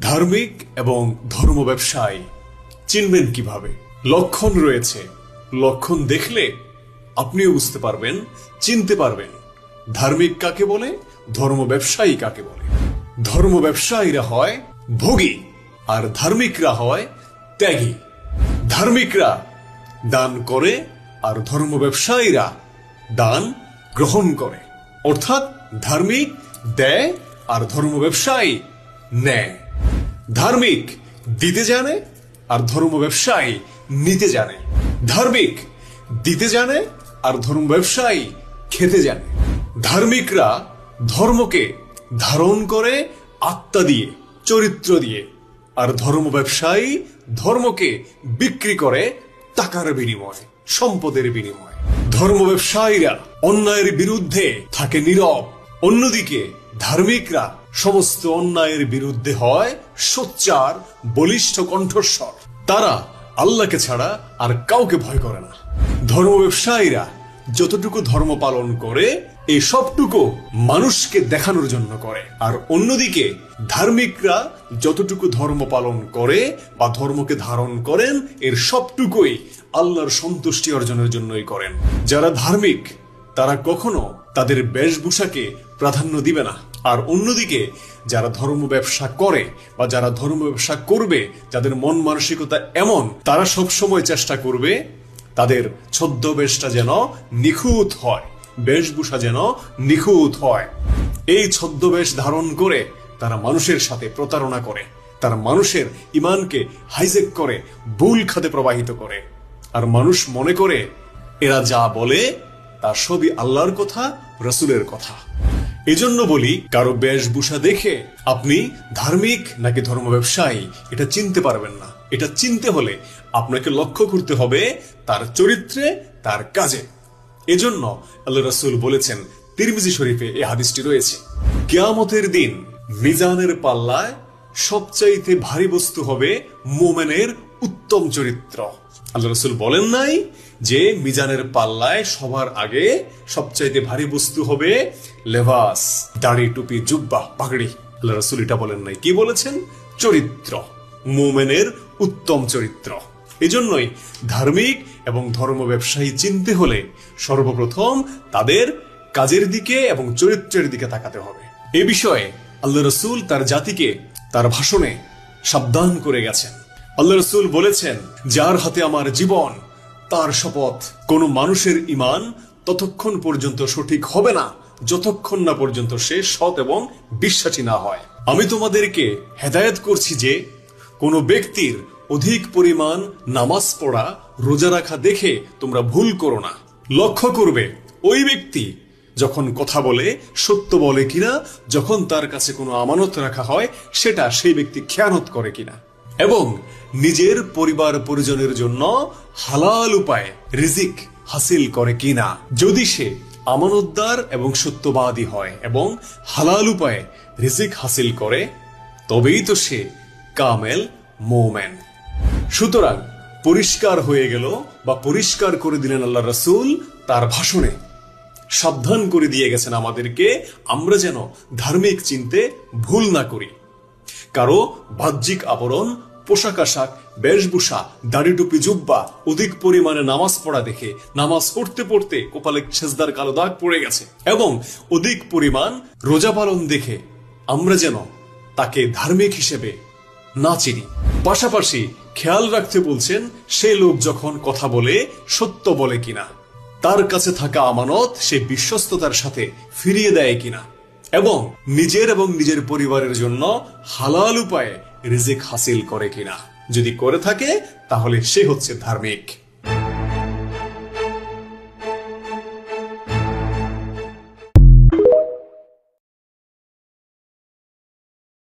ধার্মিক এবং ধর্ম ব্যবসায়ী চিনবেন কীভাবে? লক্ষণ রয়েছে। লক্ষণ দেখলে আপনিও বুঝতে পারবেন, চিনতে পারবেন। ধার্মিক কাকে বলে? ধর্ম ব্যবসায়ী কাকে বলে? ধর্ম ব্যবসায়ীরা হয় ভোগী আর ধার্মিকরা হয় ত্যাগী। ধার্মিকরা দান করে আর ধর্ম ব্যবসায়ীরা দান গ্রহণ করে। অর্থাৎ ধার্মিক দেয় আর ধর্ম ব্যবসায়ী নেয়। ধার্মিক দিতে জানে আর ধর্ম ব্যবসায়ী নিতে জানে। ধার্মিক দিতে জানে আর ধর্ম ব্যবসায়ী খেতে জানে। ধার্মিকরা ধর্মকে ধারণ করে, আত্মা দিয়ে, চরিত্র দিয়ে, আর ধর্ম ব্যবসায়ী ধর্মকে বিক্রি করে টাকার বিনিময়ে, সম্পদের বিনিময়ে। ধর্ম ব্যবসায়ীরা অন্যায়ের বিরুদ্ধে থাকে নীরব অন্যদিকে, ধার্মিকরা সমস্ত অন্যায়ের বিরুদ্ধে হয় সোচ্চার, বলিষ্ঠ কণ্ঠস্বর। তারা আল্লাহকে ছাড়া আর কাউকে ভয় করে না। ধর্ম ব্যবসায়ীরা যতটুকু ধর্ম পালন করে, এই সবটুকু মানুষকে দেখানোর জন্য করে। আর অন্যদিকে, ধার্মিকরা যতটুকু ধর্ম পালন করে বা ধর্মকে ধারণ করেন, এর সবটুকুই আল্লাহর সন্তুষ্টি অর্জনের জন্যই করেন। যারা ধার্মিক তারা কখনো তাদের বেশভূষাকে প্রাধান্য দিবে না। আর অন্যদিকে, যারা ধর্ম ব্যবসা করে বা যারা ধর্ম ব্যবসা করবে, যাদের মন মানসিকতা এমন, তারা সব সময় চেষ্টা করবে তাদের ছদ্মবেশটা যেন নিখুঁত হয়, বেশভূষা যেন নিখুঁত হয়। এই ছদ্মবেশ ধারণ করে তারা মানুষের সাথে প্রতারণা করে, তারা মানুষের ইমানকে হাইজেক করে, ভুল খাতে প্রবাহিত করে। আর মানুষ মনে করে, এরা যা বলে তা সবই আল্লাহর কথা, রসুলের কথা। এজন্য বলি, কারও বেশভূষা দেখে আপনি ধার্মিক নাকি ধর্ম ব্যবসায়ী, এটা চিনতে পারবেন না। এটা চিনতে হলে আপনাকে লক্ষ্য করতে হবে তার চরিত্রে, তার কাজে। এজন্য আল্লাহ রসুল বলেছেন, তিরমিজি শরীফে এই হাদিসটি রয়েছে, কেয়ামতের দিন মিজানের পাল্লায় সবচাইতে ভারী বস্তু হবে মোমেনের উত্তম চরিত্র। আল্লাহ রসুল বলেন নাই যে মিজানের পাল্লায় সবার আগে সবচাইতে ভারী বস্তু হবে লেভাস দাড়ি, টুপি, জুব্বা, পাগড়ি। আল্লাহ রসুল এটা বলেন নাই। কি বলেছেন? চরিত্র। মোমেনের উত্তম চরিত্র। এজন্যই ধার্মিক এবং ধর্ম ব্যবসায়ী চিনতে হলে সর্বপ্রথম তাদের কাজের দিকে এবং চরিত্রের দিকে তাকাতে হবে। এ বিষয়ে আল্লাহ রসুল তার জাতিকে, তার ভাষণে সাবধান করে গেছেন। আল্লাহ রসুল বলেছেন, যার হাতে আমার জীবন, তার শপথ। কোনো মানুষের ইমান ততক্ষণ পর্যন্ত সঠিক হবে না, যতক্ষণ না পর্যন্ত সে সৎ এবং বিশ্বাসী না হয়। আমি তোমাদেরকে হেদায়েত করছি যে, কোনো ব্যক্তির অধিক পরিমাণ নামাজ পড়া, রোজা রাখা দেখে তোমরা ভুল করো না। লক্ষ্য করবে, ওই ব্যক্তি যখন কথা বলে, সত্য বলে কিনা, যখন তার কাছে কোনো আমানত রাখা হয়, সেটা সেই ব্যক্তি খেয়ানত করে কিনা। এবং নিজের পরিবার পরিজনের জন্য হালাল উপায়ে রিজিক হাসিল করে কিনা। যদি সে আমানতদার এবং সত্যবাদী হয় এবং হালাল উপায়ে রিজিক হাসিল করে, তবেই তো সে কামেল মোমেন। সুতরাং পরিষ্কার হয়ে গেল বা পরিষ্কার করে দিলেন আল্লাহ রসুল তার ভাষণে। সাবধান করে দিয়ে গেছেন আমাদেরকে, আমরা যেন ধার্মিক চিনতে ভুল না করি। কারও বাহ্যিক আবরণ পোশাক আশাক, বেশভূষা, দাড়ি টুপি জুব্বা, অধিক পরিমাণে নামাজ পড়া দেখে নামাজ পড়তে পড়তে কপালে ছেজদার কালো দাগ পড়ে গেছে। এবং অধিক পরিমাণ রোজা পালন দেখে আমরা যেন তাকে ধার্মিক হিসেবে না চিনি। পাশাপাশি খেয়াল রাখতে বলছেন, সে লোক যখন কথা বলে সত্য বলে কিনা, তার কাছে থাকা আমানত সে বিশ্বস্ততার সাথে ফিরিয়ে দেয় কিনা, এবং নিজের এবং নিজের পরিবারের জন্য হালাল উপায়ে রিজিক হাসিল করে কিনা। যদি করে থাকে তাহলে সে হচ্ছে ধার্মিক।